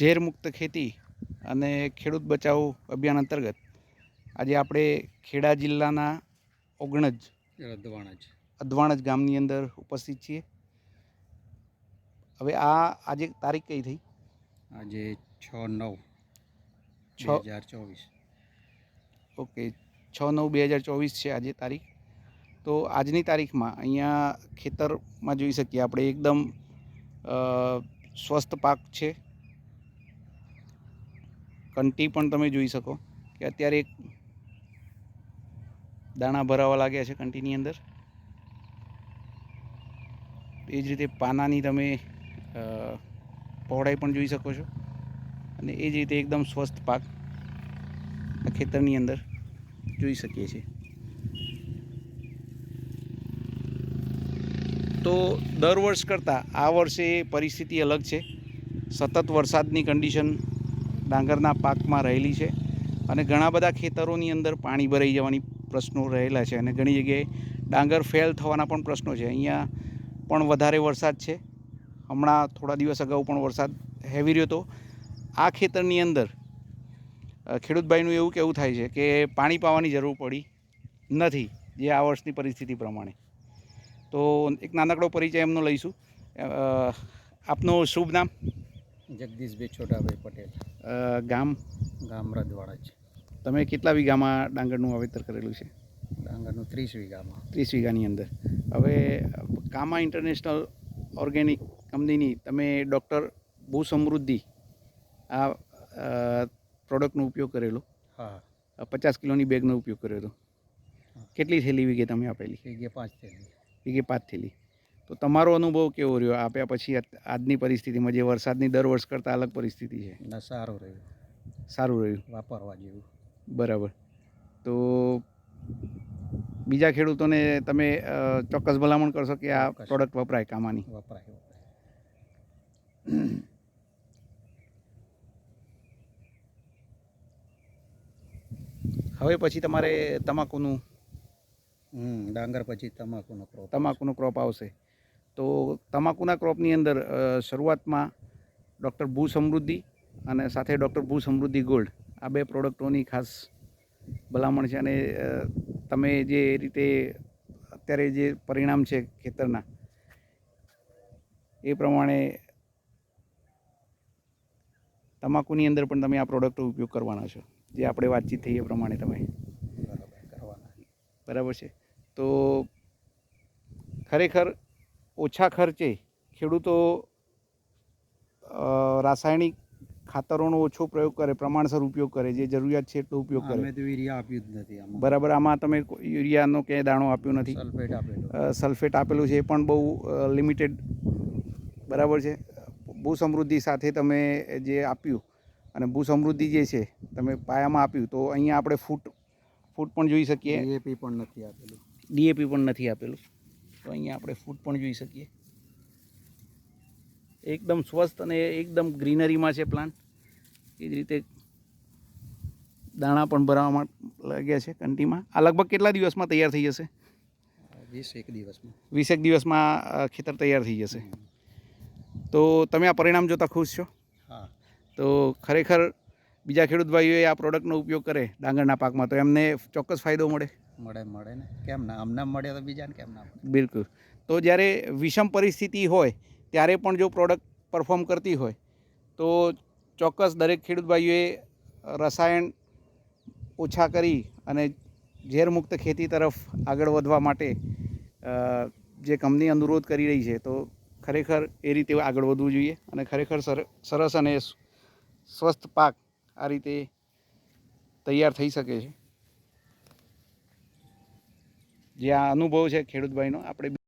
ઝેરમુક્ત ખેતી અને ખેડૂત બચાવ અભિયાન અંતર્ગત આજે આપણે ખેડા જિલ્લાના ઓગણજ રદવાણા જ. અધવાણજ ગામની અંદર ઉપસ્થિત છીએ. હવે આ આજે તારીખ કઈ થઈ? આજે છ નવ છ હજાર ચોવીસ. ઓકે છ નવ બે હજાર ચોવીસ છે આજે તારીખ. તો આજની તારીખમાં અહીંયા ખેતરમાં જોઈ શકીએ આપણે એકદમ સ્વસ્થ પાક છે. કંટી પણ તમે જોઈ શકો કે અત્યારે એક દાણા ભરાવા લાગ્યા છે કંટીની અંદર. એ જ રીતે પાનાની તમે પહોળાઈ પણ જોઈ શકો છો. અને એ જ રીતે એકદમ સ્વસ્થ પાક આ ખેતરની અંદર જોઈ શકીએ છીએ. તો દર વર્ષ કરતાં આ વર્ષે પરિસ્થિતિ અલગ છે. સતત વરસાદની કન્ડિશન ડાંગરના પાકમાં રહેલી છે અને ઘણા બધા ખેતરોની અંદર પાણી ભરાઈ જવાની પ્રશ્નો રહેલા છે અને ઘણી જગ્યાએ ડાંગર ફેલ થવાના પણ પ્રશ્નો છે. અહીંયા પણ વધારે વરસાદ છે. હમણાં થોડા દિવસ અગાઉ પણ વરસાદ હેવી રહ્યો હતો. આ ખેતરની અંદર ખેડૂતભાઈનું એવું કહેવું થાય છે કે પાણી પાવાની જરૂર પડી નથી જે આ વર્ષની પરિસ્થિતિ પ્રમાણે. તો એક નાનકડો પરિચય એમનો લઈશું. આપનું શુભ નામ? જગદીશભાઈ છોટાભાઈ પટેલ. ગામ? ગામ રજવાડા છે. તમે કેટલા વીઘામાં ડાંગરનું વાવેતર કરેલું છે? ડાંગરનું ત્રીસ વીઘામાં. ત્રીસ વીઘાની અંદર. હવે કામા ઇન્ટરનેશનલ ઓર્ગેનિક કંપનીની તમે ડૉક્ટર ભૂ સમૃદ્ધિ આ પ્રોડક્ટનો ઉપયોગ કરેલો? હા. પચાસ કિલોની બેગનો ઉપયોગ કર્યો હતો. કેટલી થેલી વીઘે તમે આપેલી? વીઘે પાંચ થેલી. વીઘે પાંચ થેલી. તો તમારો અનુભવ કેવો રહ્યો? આપ્યા પછી આજની પરિસ્થિતિમાં જે વરસાદની દર વર્ષ કરતાં અલગ પરિસ્થિતિ છે. ના સારું રહ્યું. સારું રહ્યું. વાપરવા જેવું. બરાબર. તો બીજા ખેડૂતોને તમે ચોક્કસ ભલામણ કરશો કે આ પ્રોડક્ટ વપરાય કામાની? વપરાય વપરાય. હવે પછી તમારે તમાકુનું? હમ ડાંગર પછી તમાકુનો ક્રોપ તમાકુનો ક્રોપ આવશે. તો તમાકુના ક્રોપની અંદર શરૂઆતમાં ડૉક્ટર ભૂ સમૃદ્ધિ અને સાથે ડૉક્ટર ભૂ સમૃદ્ધિ ગોલ્ડ આ બે પ્રોડક્ટોની ખાસ ભલામણ છે અને તમે જે રીતે અત્યારે જે પરિણામ છે ખેતરના એ પ્રમાણે તમાકુની અંદર પણ તમે આ પ્રોડક્ટનો ઉપયોગ કરવાના છો. જે આપણે વાતચીત થઈ એ પ્રમાણે તમે કરવાના. બરાબર છે. તો ખરેખર ઓછા ખર્ચે ખેડૂતો રાસાયણિક ખાતરોનો ઓછો પ્રયોગ કરે પ્રમાણસર ઉપયોગ કરે જે જરૂરિયાત છે એટલો ઉપયોગ કરે. તો યુરિયા આપ્યું જ નથી બરાબર આમાં તમે યુરિયાનો ક્યાંય દાણો આપ્યો નથી. સલ્ફેટ આપેલું. સલ્ફેટ આપેલું છે એ પણ બહુ લિમિટેડ બરાબર છે. ભૂ સમૃદ્ધિ સાથે તમે જે આપ્યું અને ભૂ સમૃદ્ધિ જે છે તમે પાયામાં આપ્યું તો અહીંયા આપણે ફૂટ ફૂટ પણ જોઈ શકીએ. ડીએપી પણ નથી આપેલું. ડીએપી પણ નથી આપેલું. તો અહીંયા આપણે ફૂટ પણ જોઈ શકીએ. એકદમ સ્વસ્થ અને એકદમ ગ્રીનરીમાં છે પ્લાન્ટ એ જ રીતે દાણા પણ ભરાવામાં લાગ્યા છે કંટીમાં આ લગભગ કેટલા દિવસમાં તૈયાર થઈ જશે? વીસ એક દિવસમાં. વીસેક દિવસમાં ખેતર તૈયાર થઈ જશે. તો તમે આ પરિણામ જોતા ખુશ છો? હા. તો ખરેખર બીજા ખેડૂત ભાઈઓએ આ પ્રોડક્ટનો ઉપયોગ કરે ડાંગરના પાકમાં તો એમને ચોક્કસ ફાયદો મળે. મળે મળે ને? કેમ ના? અમને મળે તો બીજાને કેમ ના બિલકુલ. તો જ્યારે વિષમ પરિસ્થિતિ હોય, ત્યારે પણ જો પ્રોડક્ટ પરફોર્મ કરતી હોય, તો ચોક્કસ દરેક ખેડૂત ભાઈઓએ રસાયણ ઓછા કરી અને ઝેરમુક્ત ખેતી તરફ આગળ વધવા માટે જે કંપની અનુરોધ કરી રહી છે, તો ખરેખર એ રીતે આગળ વધવું જોઈએ અને ખરેખર સર, સરસ અને સ્વસ્થ પાક આ રીતે તૈયાર થઈ શકે છે. જે આ અનુભવ છે ખેડૂત ભાઈનો આપણે